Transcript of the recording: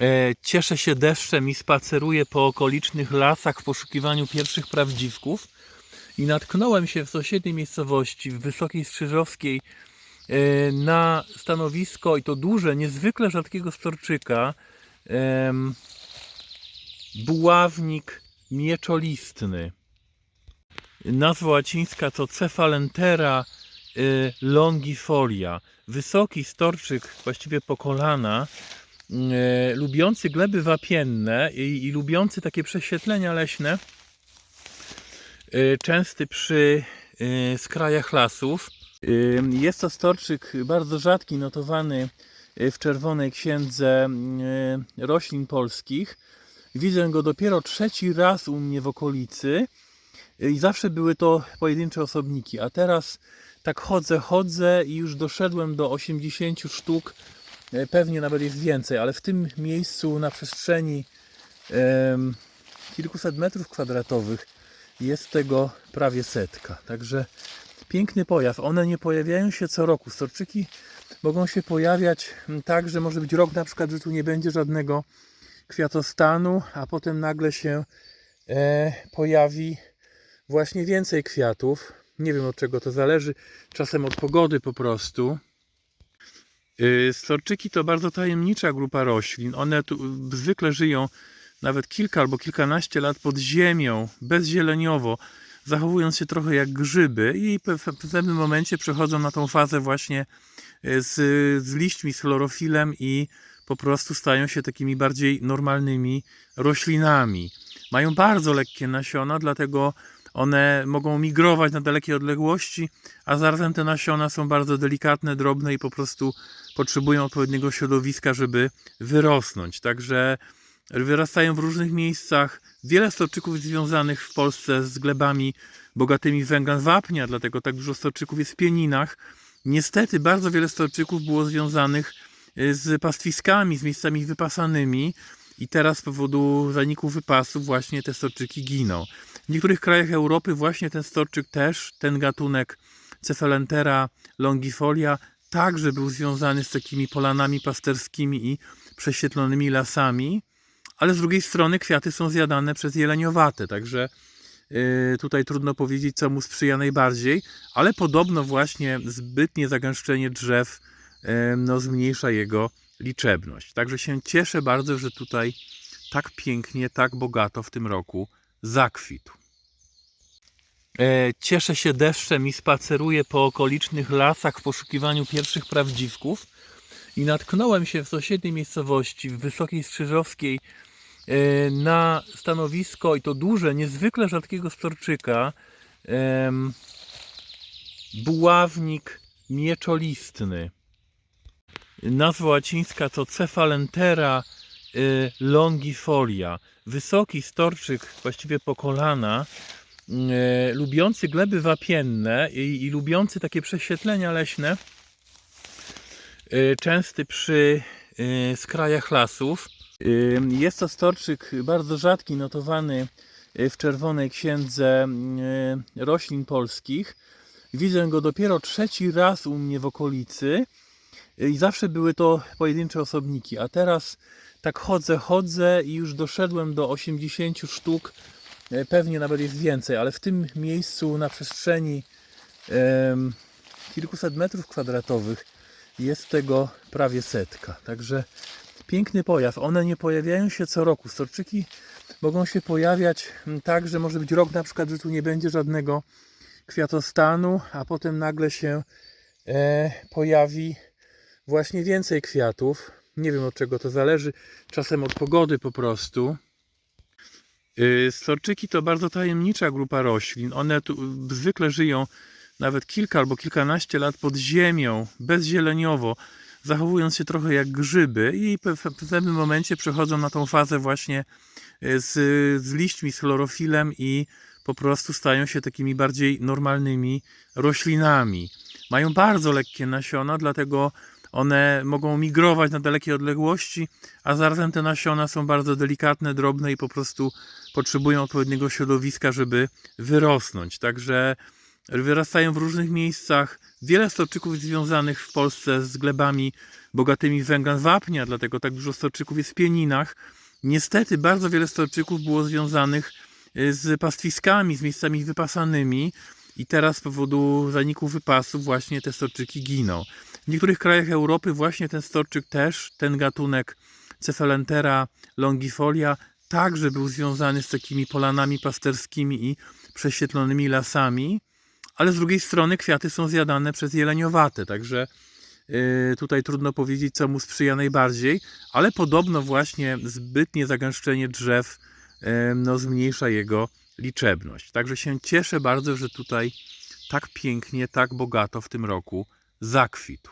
E, Cieszę się deszczem i spaceruję po okolicznych lasach w poszukiwaniu pierwszych prawdziwków. I natknąłem się w sąsiedniej miejscowości, w Wysokiej Strzyżowskiej, e, na stanowisko, i to duże, niezwykle rzadkiego storczyka. Buławnik mieczolistny. Nazwa łacińska to Cephalentera y, longifolia. Wysoki storczyk, właściwie po kolana, e, lubiący gleby wapienne i, i lubiący takie prześwietlenia leśne, e, częsty przy e, skrajach lasów. E, Jest to storczyk bardzo rzadki, notowany e, w Czerwonej Księdze e, Roślin Polskich. Widzę go dopiero trzeci raz u mnie w okolicy e, i zawsze były to pojedyncze osobniki, a teraz tak chodzę, chodzę i już doszedłem do 80 sztuk E, Pewnie nawet jest więcej, ale w tym miejscu na przestrzeni kilkuset metrów kwadratowych jest tego prawie setka. Także piękny pojaw. One nie pojawiają się co roku. Storczyki mogą się pojawiać tak, że może być rok na przykład, że tu nie będzie żadnego kwiatostanu, a potem nagle się e, pojawi właśnie więcej kwiatów. Nie wiem od czego to zależy. Czasem od pogody po prostu. Y, Storczyki to bardzo tajemnicza grupa roślin. One tu zwykle żyją nawet kilka albo kilkanaście lat pod ziemią, bezzieleniowo, zachowując się trochę jak grzyby i w pewnym momencie przechodzą na tą fazę właśnie y, z, z liśćmi, z chlorofilem i po prostu stają się takimi bardziej normalnymi roślinami. Mają bardzo lekkie nasiona, dlatego one mogą migrować na dalekie odległości, a zarazem te nasiona są bardzo delikatne, drobne i po prostu potrzebują odpowiedniego środowiska, żeby wyrosnąć. Także wyrastają w różnych miejscach. Wiele storczyków jest związanych w Polsce z glebami bogatymi w węgiel wapnia, dlatego tak dużo storczyków jest w pieninach. Niestety bardzo wiele storczyków było związanych y, z pastwiskami, z miejscami wypasanymi i teraz z powodu zaniku wypasów właśnie te storczyki giną. W niektórych krajach Europy właśnie ten storczyk też, ten gatunek Cephalentera longifolia także był związany z takimi polanami pasterskimi i prześwietlonymi lasami, ale z drugiej strony kwiaty są zjadane przez jeleniowate, także yy, tutaj trudno powiedzieć, co mu sprzyja najbardziej, ale podobno właśnie zbytnie zagęszczenie drzew yy, no, zmniejsza jego liczebność. Także się cieszę bardzo, że tutaj tak pięknie, tak bogato w tym roku zakwitł. E, Cieszę się deszczem i spaceruję po okolicznych lasach w poszukiwaniu pierwszych prawdziwków. I natknąłem się w sąsiedniej miejscowości, w Wysokiej Strzyżowskiej, e, na stanowisko, i to duże, niezwykle rzadkiego storczyka. Buławnik mieczolistny. Nazwa łacińska to Cephalentera y, longifolia. Wysoki storczyk, właściwie po kolana, e, lubiący gleby wapienne i, i lubiący takie prześwietlenia leśne, e, częsty przy skrajach lasów. Jest to storczyk bardzo rzadki, notowany w Czerwonej Księdze Roślin Polskich. Widzę go dopiero trzeci raz u mnie w okolicy i zawsze były to pojedyncze osobniki, a teraz tak chodzę, chodzę i już doszedłem do 80 sztuk E, Pewnie nawet jest więcej, ale w tym miejscu na przestrzeni em, kilkuset metrów kwadratowych jest tego prawie setka. Także piękny pojaw. One nie pojawiają się co roku. Storczyki mogą się pojawiać tak, że może być rok na przykład, że tu nie będzie żadnego kwiatostanu, a potem nagle się e, pojawi właśnie więcej kwiatów. Nie wiem od czego to zależy. Czasem od pogody po prostu. Y, Storczyki to bardzo tajemnicza grupa roślin. One tu zwykle żyją nawet kilka albo kilkanaście lat pod ziemią, bezzieleniowo, zachowując się trochę jak grzyby i w pewnym momencie przechodzą na tą fazę właśnie y, z, z liśćmi, z chlorofilem i po prostu stają się takimi bardziej normalnymi roślinami. Mają bardzo lekkie nasiona, dlatego one mogą migrować na dalekie odległości, a zarazem te nasiona są bardzo delikatne, drobne i po prostu potrzebują odpowiedniego środowiska, żeby wyrosnąć. Także wyrastają w różnych miejscach. Wiele storczyków jest związanych w Polsce z glebami bogatymi w węglan wapnia, dlatego tak dużo storczyków jest w pieninach. Niestety bardzo wiele storczyków było związanych y, z pastwiskami, z miejscami wypasanymi i teraz z powodu zaniku wypasów właśnie te storczyki giną. W niektórych krajach Europy właśnie ten storczyk też, ten gatunek Cephalentera longifolia także był związany z takimi polanami pasterskimi i prześwietlonymi lasami, ale z drugiej strony kwiaty są zjadane przez jeleniowate, także yy, tutaj trudno powiedzieć, co mu sprzyja najbardziej, ale podobno właśnie zbytnie zagęszczenie drzew yy, no, zmniejsza jego liczebność. Także się cieszę bardzo, że tutaj tak pięknie, tak bogato w tym roku zakwitł.